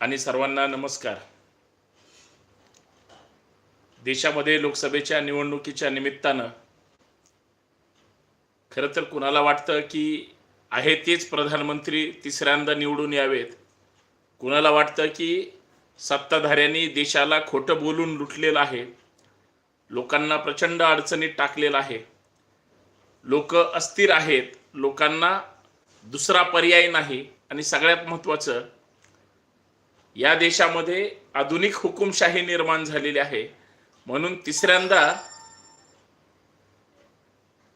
आणि सर्वांना नमस्कार. देशामध्ये लोकसभेच्या निवडणुकीच्या निमित्तानं खरं तर कुणाला वाटतं की आहे तेच प्रधानमंत्री तिसऱ्यांदा निवडून यावेत? कुणाला वाटतं की सत्ताधाऱ्यांनी देशाला खोटं बोलून लुटलेलं आहे? लोकांना प्रचंड अडचणीत टाकलेलं आहे. लोक अस्थिर आहेत. लोकांना दुसरा पर्याय नाही. आणि सगळ्यात महत्त्वाचं या देशामध्ये आधुनिक हुकुमशाही निर्माण झालेली आहे. म्हणून तिसऱ्यांदा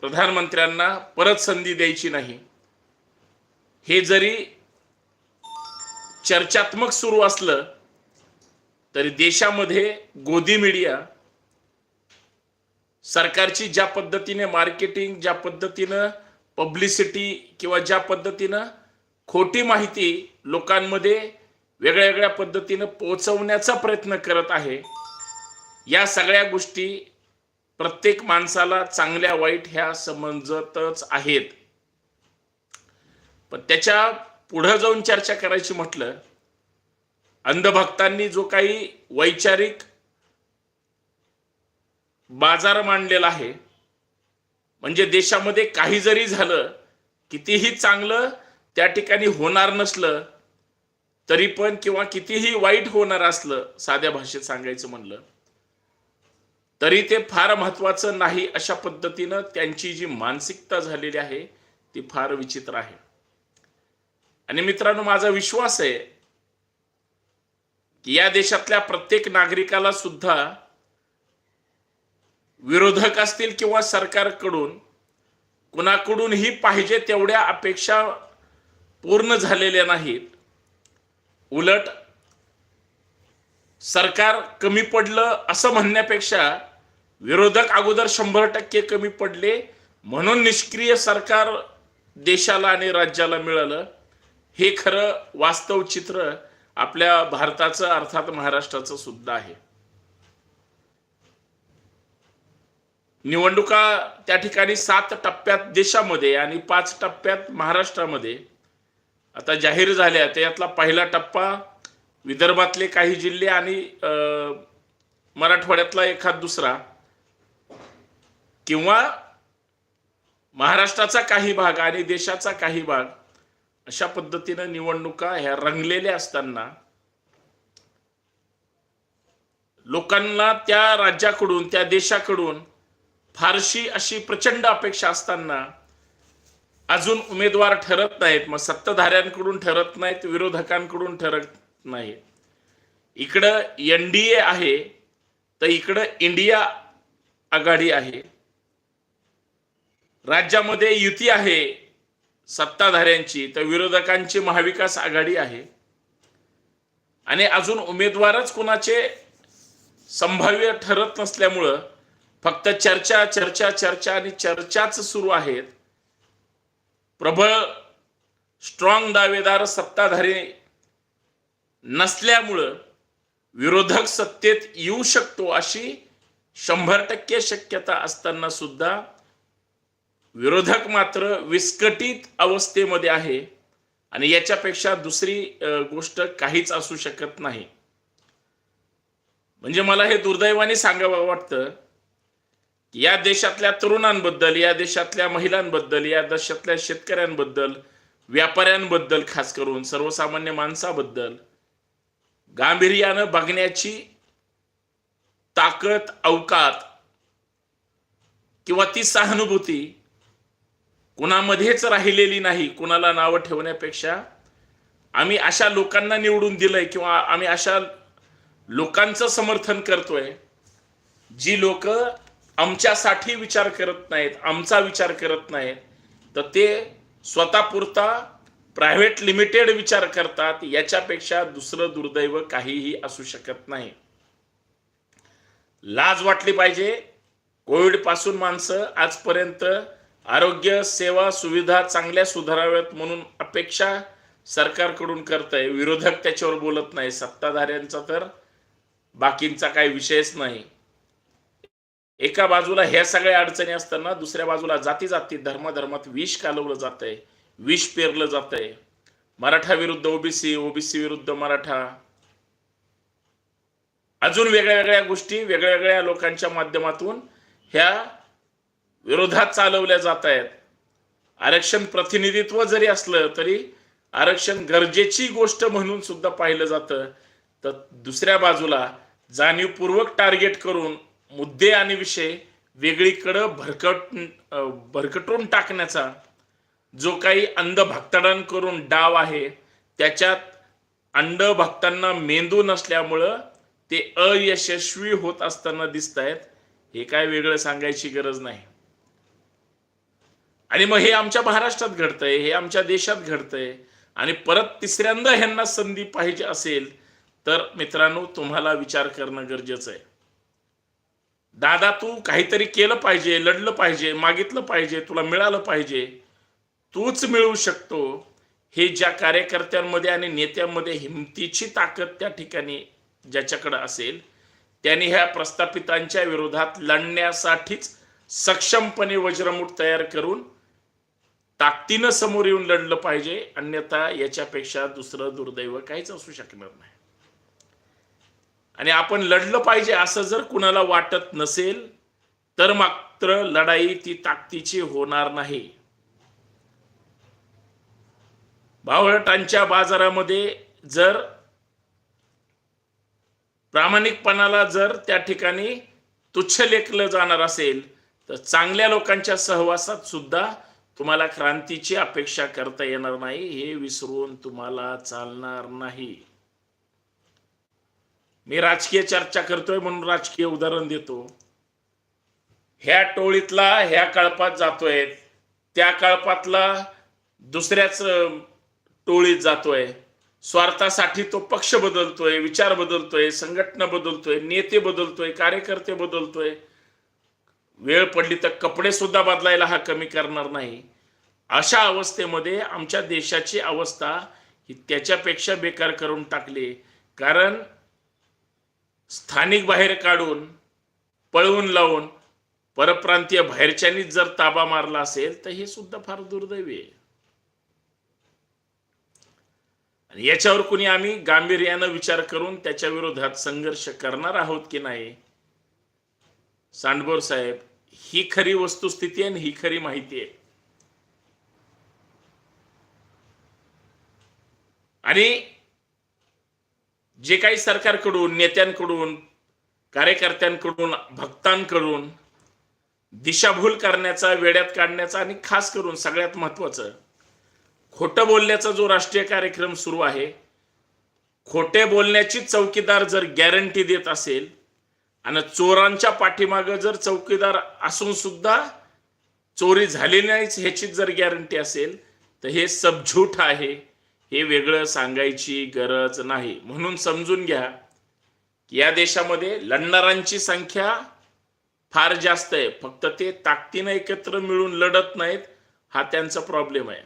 प्रधानमंत्र्यांना परत संधी द्यायची नाही. हे जरी चर्चात्मक सुरू असलं तरी देशामध्ये गोदी मीडिया सरकारची ज्या पद्धतीने मार्केटिंग ज्या पद्धतीनं पब्लिसिटी किंवा ज्या पद्धतीनं खोटी माहिती लोकांमध्ये वेगळ्या वेगळ्या पद्धतीनं पोचवण्याचा प्रयत्न करत आहे. या सगळ्या गोष्टी प्रत्येक माणसाला चांगल्या वाईट ह्या समजतच आहेत. पण त्याच्या पुढं जाऊन चर्चा करायची म्हटलं अंधभक्तांनी जो काही वैचारिक बाजार मांडलेला आहे म्हणजे देशामध्ये काही जरी झालं कितीही चांगलं त्या ठिकाणी होणार नसलं तरी पण किंवा कितीही वाईट होणार असलं साध्या भाषेत सांगायचं म्हणलं तरी ते फार महत्वाचं नाही अशा पद्धतीनं त्यांची जी मानसिकता झालेली आहे ती फार विचित्र आहे. आणि मित्रांनो माझा विश्वास आहे की या देशातल्या प्रत्येक नागरिकाला सुद्धा विरोधक असतील किंवा सरकारकडून कुणाकडूनही पाहिजे तेवढ्या अपेक्षा पूर्ण झालेल्या नाहीत. उलट सरकार कमी पडलं असं म्हणण्यापेक्षा विरोधक अगोदर शंभर टक्के कमी पडले म्हणून निष्क्रिय सरकार देशाला आणि राज्याला मिळालं. हे खरं वास्तव चित्र आपल्या भारताचं अर्थात महाराष्ट्राचं सुद्धा आहे. निवडणुका त्या ठिकाणी सात टप्प्यात देशामध्ये आणि पाच टप्प्यात महाराष्ट्रामध्ये आता जाहीर झाल्या त्यातला पहिला टप्पा विदर्भातले काही जिल्हे आणि मराठवाड्यातला एखाद दुसरा. किंवा महाराष्ट्राचा काही भाग आणि देशाचा काही भाग अशा पद्धतीनं निवडणुका ह्या रंगलेल्या असताना लोकांना त्या राज्याकडून त्या देशाकडून फारशी अशी प्रचंड अपेक्षा असताना अजून उमेदवार ठरत नाहीत. मग सत्ताधाऱ्यांकडून ठरत नाहीत विरोधकांकडून ठरत नाही इकडं एन डी ए आहे तर इकडं इंडिया आघाडी आहे. राज्यामध्ये युती आहे सत्ताधाऱ्यांची तर विरोधकांची महाविकास आघाडी आहे. आणि अजून उमेदवारच कुणाचे संभाव्य ठरत नसल्यामुळं फक्त चर्चा चर्चा चर्चा आणि चर्चाच सुरू आहेत. प्रबळ स्ट्रॉंग दावेदार सत्ताधारी नसल्यामुळं विरोधक सत्तेत येऊ शकतो अशी शंभर टक्के शक्यता असताना सुद्धा विरोधक मात्र विस्कटीत अवस्थेमध्ये आहे आणि याच्यापेक्षा दुसरी गोष्ट काहीच असू शकत नाही. म्हणजे मला हे दुर्दैवाने सांगावं वाटतं या देशातल्या तरुणांबद्दल या देशातल्या महिलांबद्दल या देशातल्या शेतकऱ्यांबद्दल व्यापाऱ्यांबद्दल खास करून सर्वसामान्य माणसाबद्दल गांभीर्यानं बघण्याची ताकद अवकात किंवा ती सहानुभूती कुणामध्येच राहिलेली नाही कुणाला नावं ठेवण्यापेक्षा आम्ही अशा लोकांना निवडून दिलंय किंवा आम्ही अशा लोकांचं समर्थन करतोय जी लोक आमच्यासाठी विचार करत नाहीत आमचा विचार करत नाहीत. तर ते स्वतःपुरता प्रायव्हेट लिमिटेड विचार करतात याच्यापेक्षा दुसरं दुर्दैव काहीही असू शकत नाही. लाज वाटली पाहिजे. कोविडपासून माणसं आजपर्यंत आरोग्य सेवा सुविधा चांगल्या सुधाराव्यात म्हणून अपेक्षा सरकारकडून करतंय. विरोधक त्याच्यावर बोलत नाही. सत्ताधाऱ्यांचा तर बाकींचा काही विषयच नाही. एका बाजूला ह्या सगळ्या अडचणी असताना दुसऱ्या बाजूला जाती जाती धर्माधर्मात विष कालवलं जातंय विष पेरलं जातंय. मराठा विरुद्ध ओबीसी ओबीसी विरुद्ध मराठा. अजून वेगळ्या वेगळ्या गोष्टी वेगळ्या वेगळ्या लोकांच्या माध्यमातून ह्या विरोधात चालवल्या जात आहेत आरक्षण प्रतिनिधित्व जरी असलं तरी आरक्षण गरजेची गोष्ट म्हणून सुद्धा पाहिलं जातं. तर दुसऱ्या बाजूला जाणीवपूर्वक टार्गेट करून मुद्दे आणि विषय वेगळीकडं भरकट भरकटून टाकण्याचा जो काही अंधभक्ताडान करून डाव आहे त्याच्यात अंधभक्तांना मेंदू नसल्यामुळं ते अयशस्वी होत असताना दिसत आहेत हे काय वेगळं सांगायची गरज नाही. आणि मग हे आमच्या महाराष्ट्रात घडतंय हे आमच्या देशात घडतंय आणि परत तिसऱ्यांदा ह्यांना संधी पाहिजे असेल तर मित्रांनो तुम्हाला विचार करणं गरजेचं आहे. दादा तू काहीतरी केलं पाहिजे लढलं पाहिजे मागितलं पाहिजे तुला मिळालं पाहिजे. तूच मिळवू शकतो. हे ज्या कार्यकर्त्यांमध्ये आणि नेत्यांमध्ये हिमतीची ताकद त्या ठिकाणी ज्याच्याकडे असेल त्यांनी ह्या प्रस्थापितांच्या विरोधात लढण्यासाठीच सक्षमपणे वज्रमूठ तयार करून ताकदीनं समोर येऊन लढलं पाहिजे. अन्यथा याच्यापेक्षा दुसरं दुर्दैव काहीच असू शकणार नाही. आणि आपण लढलं पाहिजे असं जर कुणाला वाटत नसेल तर मात्र लढाई ती ताकदीची होणार नाही. भावटांच्या बाजारामध्ये जर प्रामाणिकपणाला जर त्या ठिकाणी तुच्छ लेखलं जाणार असेल तर चांगल्या लोकांच्या सहवासात सुद्धा तुम्हाला क्रांतीची अपेक्षा करता येणार नाही हे विसरून तुम्हाला चालणार नाही. मी राजकीय चर्चा करतोय म्हणून राजकीय उदाहरण देतो. ह्या टोळीतला ह्या कळपात जातोय. त्या कळपातला दुसऱ्याच टोळीत जातोय. स्वार्थासाठी तो पक्ष बदलतोय विचार बदलतोय संघटना बदलतोय नेते बदलतोय कार्यकर्ते बदलतोय. वेळ पडली तर कपडे सुद्धा बदलायला हा कमी करणार नाही. अशा अवस्थेमध्ये आमच्या देशाची अवस्था ही त्याच्यापेक्षा बेकार करून टाकली. कारण स्थानिक बाहेर काढून पळवून लावून परप्रांतीय बाहेरच्यांनीच जर ताबा मारला असेल तर हे सुद्धा फार दुर्दैवी आहे. आणि याच्यावर कुणी आम्ही गांभीर्यानं विचार करून त्याच्या विरोधात संघर्ष करणार आहोत की नाही? सांडबोर साहेब ही खरी वस्तुस्थिती आहे आणि ही खरी माहिती आहे. आणि जे काही सरकारकडून नेत्यांकडून कार्यकर्त्यांकडून भक्तांकडून दिशाभूल करण्याचा वेड्यात काढण्याचा आणि खास करून सगळ्यात महत्वाचं खोटं बोलण्याचा जो राष्ट्रीय कार्यक्रम सुरू आहे खोटे बोलण्याची चौकीदार जर गॅरंटी देत असेल आणि चोरांच्या पाठीमागं जर चौकीदार असून सुद्धा चोरी झाली नाहीच ह्याची जर गॅरंटी असेल तर हे सबझूठ आहे. हे वेगळं सांगायची गरज नाही. म्हणून समजून घ्या की या देशामध्ये लढणाऱ्यांची संख्या फार जास्त आहे. फक्त ते ताकदीनं एकत्र मिळून लढत नाहीत हा त्यांचा प्रॉब्लेम आहे.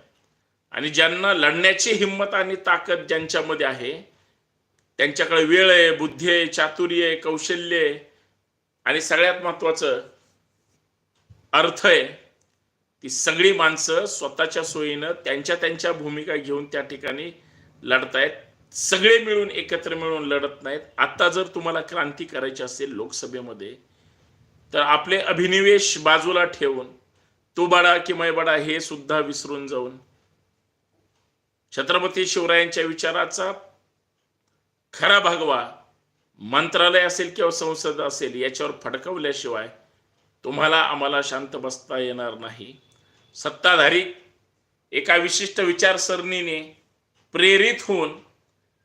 आणि ज्यांना लढण्याची हिंमत आणि ताकद ज्यांच्यामध्ये आहे त्यांच्याकडे वेळ आहे बुद्धी आहे चातुर्य आहे कौशल्य आहे आणि सगळ्यात महत्वाचं अर्थ आहे ती सगळी माणसं स्वतःच्या सोयीनं त्यांच्या त्यांच्या भूमिका घेऊन त्या ठिकाणी लढतायत. सगळे मिळून एकत्र मिळून लढत नाहीत. आता जर तुम्हाला क्रांती करायची असेल लोकसभेमध्ये तर आपले अभिनिवेश बाजूला ठेवून तू बाडा की मै बडा हे सुद्धा विसरून जाऊन छत्रपती शिवरायांच्या विचाराचा खरा भागवा मंत्रालय असेल किंवा संसद असेल याच्यावर फडकवल्याशिवाय तुम्हाला आम्हाला शांत बसता येणार नाही. सत्ताधारी एका विशिष्ट विचारसरणीने प्रेरित होऊन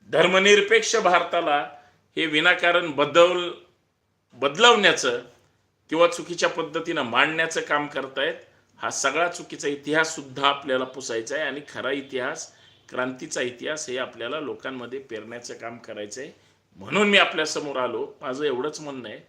धर्मनिरपेक्ष भारताला हे विनाकारण बदल बदलवण्याचं किंवा चुकीच्या पद्धतीनं मांडण्याचं काम करतायत हा सगळा चुकीचा इतिहास सुद्धा आपल्याला पुसायचा आहे आणि खरा इतिहास क्रांतीचा इतिहास हे आपल्याला लोकांमध्ये पेरण्याचं काम करायचं आहे म्हणून मी आपल्यासमोर आलो. माझं एवढंच म्हणणं आहे.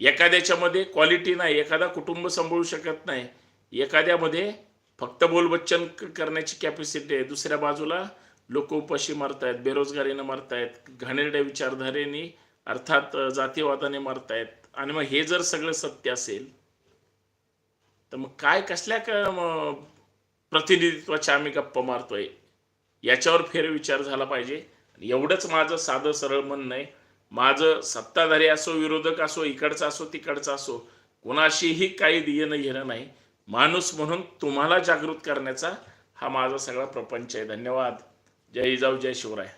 एखाद्याच्यामध्ये क्वालिटी नाही एखादा कुटुंब सांभाळू शकत नाही एखाद्यामध्ये फक्त बोलबच्चन करण्याची कॅपॅसिटी आहे. दुसऱ्या बाजूला लोक उपाशी मारतायत बेरोजगारीनं मारतायत घाणेरड्या विचारधारेने अर्थात जातीवादाने मारतायत. आणि मग हे जर सगळं सत्य असेल तर मग काय कसल्या प्रतिनिधित्वाच्या आम्ही गप्पा मारतोय? याच्यावर फेरविचार झाला पाहिजे. एवढंच माझं साधं सरळ म्हणणं आहे. माझं सत्ताधारी असो विरोधक असो इकडचा असो तिकडचा असो कोणाशीही काही देणं घेणं नाही. माणूस म्हणून तुम्हाला जागृत करण्याचा हा माझा सगळा प्रपंच आहे. धन्यवाद. जय जाऊ जय शिवराय.